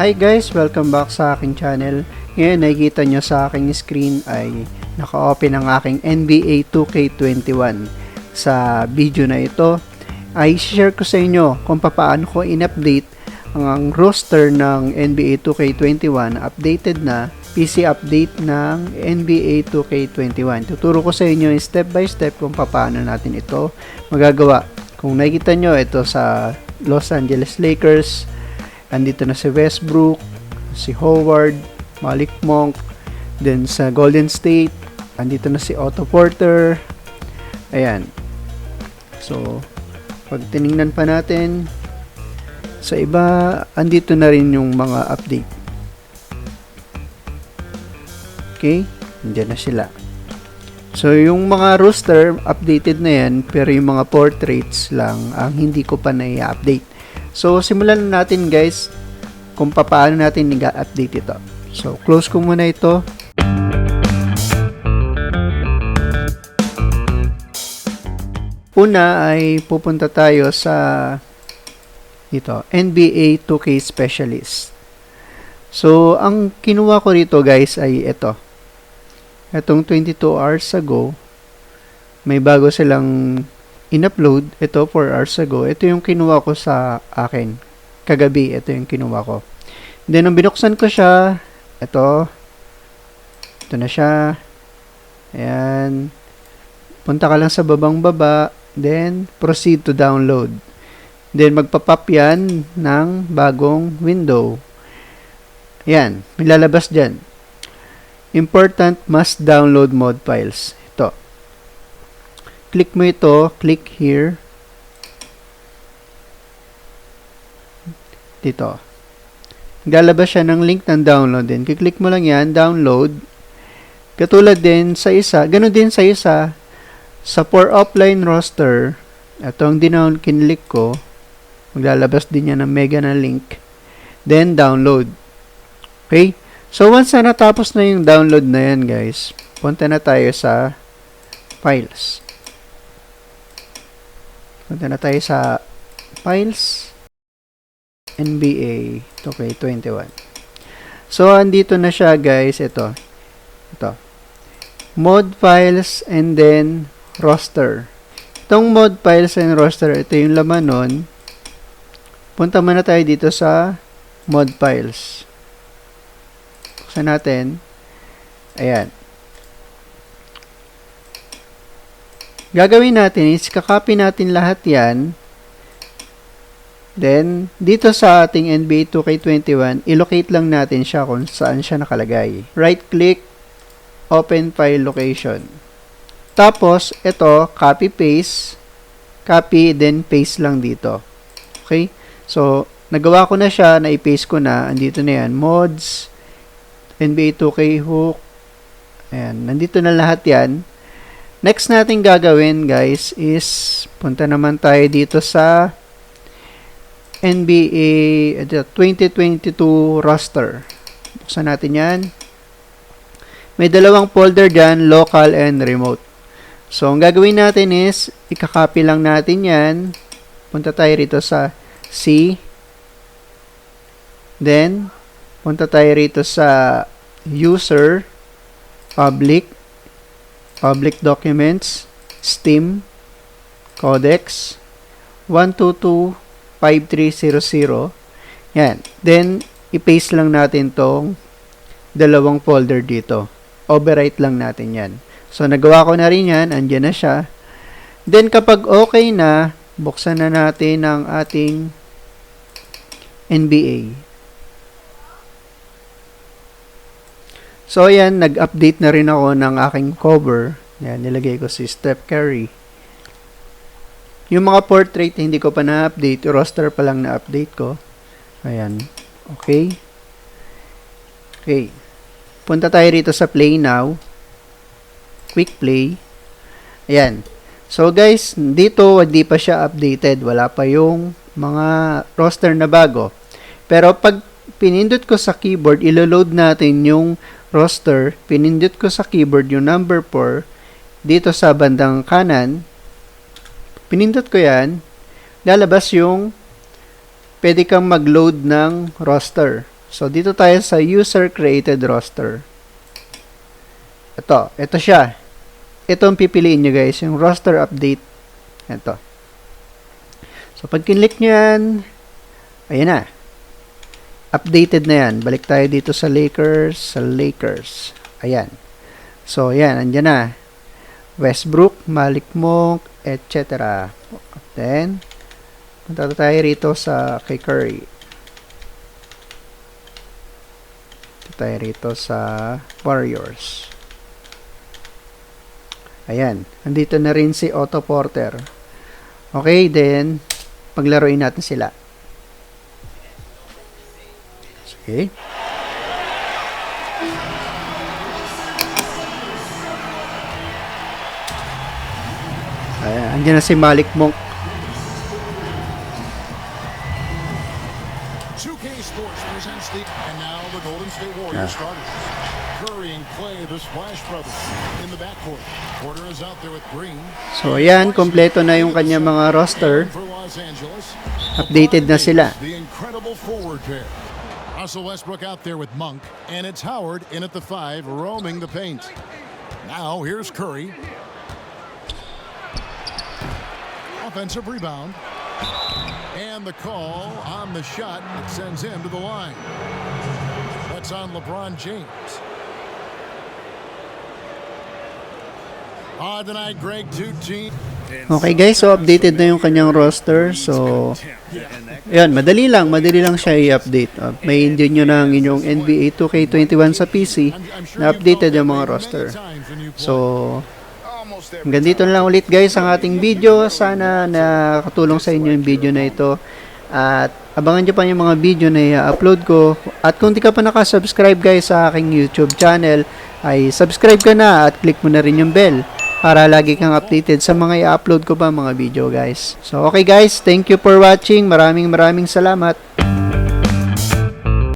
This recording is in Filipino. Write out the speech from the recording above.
Hi guys! Welcome back sa aking channel. Ngayon nakikita nyo sa aking screen ay naka-open ang aking NBA 2K21. Sa video na ito ay share ko sa inyo kung paano ko in-update ang roster ng NBA 2K21 updated na PC update ng NBA 2K21. Tuturo ko sa inyo step by step kung paano natin ito magagawa. Kung nakikita nyo, ito sa Los Angeles Lakers, andito na si Westbrook, si Howard, Malik Monk, then sa Golden State, andito na si Otto Porter, ayan. So, pag tiningnan pa natin, sa iba, andito na rin yung mga update. Okay? Nandiyan na sila. So, yung mga roster, updated na yan, pero yung mga portraits lang ang hindi ko pa na-update. So, simulan na natin guys kung paano natin i-update ito. So, close ko muna ito. Una ay pupunta tayo sa ito, NBA 2K Specialist. So, ang kinuha ko rito guys ay ito. Itong 22 hours ago, may bago silang in-upload. Ito 4 hours ago. Ito yung kinuha ko sa akin. Kagabi, ito yung kinuha ko. Then, nung binuksan ko siya, ito, ito na siya. Ayan. Punta ka lang sa babang baba. Then, proceed to download. Then, magpa-pop yan ng bagong window. Ayan, may lalabas dyan. Important must download mod files. Click mo ito, click here. Dito. Lalabas siya ng link ng download din. Kiklik mo lang yan, download. Katulad din sa isa, ganun din sa isa, sa for offline roster, ito ang dinown kinlik ko, maglalabas din yan ng mega na link, then download. Okay? So, once na natapos na yung download na yan, guys, punta na tayo sa files. Punta na tayo sa files, NBA 2K21. So, andito na siya, guys, ito. Ito. Mod files and then roster. Itong mod files and roster, ito yung laman nun. Punta muna tayo dito sa mod files. Buksan natin. Ayan. Gagawin natin is kakopy natin lahat yan. Then, dito sa ating NBA 2K21, ilocate lang natin siya kung saan siya nakalagay. Right click, open file location. Tapos, ito, copy paste, copy, then paste lang dito. Okay? So, nagawa ko na siya, na-paste ko na, andito na yan, mods, NBA 2K hook, ayan, nandito na lahat yan. Next natin gagawin, guys, is, punta naman tayo dito sa NBA 2022 roster. Buksan natin yan. May dalawang folder dyan, local and remote. So, ang gagawin natin is, ikakopy lang natin yan. Punta tayo rito sa C. Then, punta tayo rito sa user, public, public documents, Steam, codex, 1225300. Yan. Then, i-paste lang natin tong dalawang folder dito. Overwrite lang natin yan. So, nagawa ko na rin yan. Andyan na siya. Then, kapag okay na, buksan na natin ang ating NBA. So, ayan, nag-update na rin ako ng aking cover. Yan, nilagay ko si Steph Curry. Yung mga portrait, hindi ko pa na-update. Roster pa lang na-update ko. Ayan. Okay. Okay. Punta tayo rito sa Play Now. Quick Play. Ayan. So, guys, dito, hindi pa siya updated. Wala pa yung mga roster na bago. Pero, pag pinindot ko sa keyboard, ilo-load natin yung roster, pinindot ko sa keyboard yung number 4 dito sa bandang kanan, pinindot ko yan, lalabas yung pwede kang mag-load ng roster. So, dito tayo sa user created roster. Ito, ito siya. Ito ang pipiliin nyo guys, yung roster update. Ito. So, pag kinlik nyo yan, ayan na. Updated na yan. Balik tayo dito sa Lakers, sa Lakers. Ayan. So, ayan, andyan na. Westbrook, Malik Monk, etc. Then, punta tayo rito sa kay Curry. Punta tayo rito sa Warriors. Ayan, andito na rin si Otto Porter. Okay, then, paglaruin natin sila. Sige. Ayan, andyan na si Malik Monk. 2K Sports presents the and now the Golden State Warriors starters. Curry and Clay, the Splash Brothers, in the backcourt. Porter is out there with Green. So, ayan, kompleto na yung kanya mga roster. Updated na sila. the incredible forward pair. Russell Westbrook out there with Monk, and it's Howard in at the five, roaming the paint. Now here's Curry. Offensive rebound. And the call on the shot that sends him to the line. That's on LeBron James. On tonight, Greg, two teams. Okay guys, so updated na yung kanyang roster. So, ayan, madali lang. Madali lang siya i-update. Uh, may hindi nyo ng inyong NBA 2K21 sa PC na updated yung mga roster. So, hanggang dito na lang ulit guys ang ating video. Sana nakatulong sa inyo yung video na ito. At abangan nyo pa yung mga video na i-upload ko. At kung di ka pa nakasubscribe guys sa aking YouTube channel, ay subscribe ka na at click mo na rin yung bell para lagi kang updated sa mga i-upload ko pa mga video guys. So okay guys, thank you for watching. Maraming maraming salamat.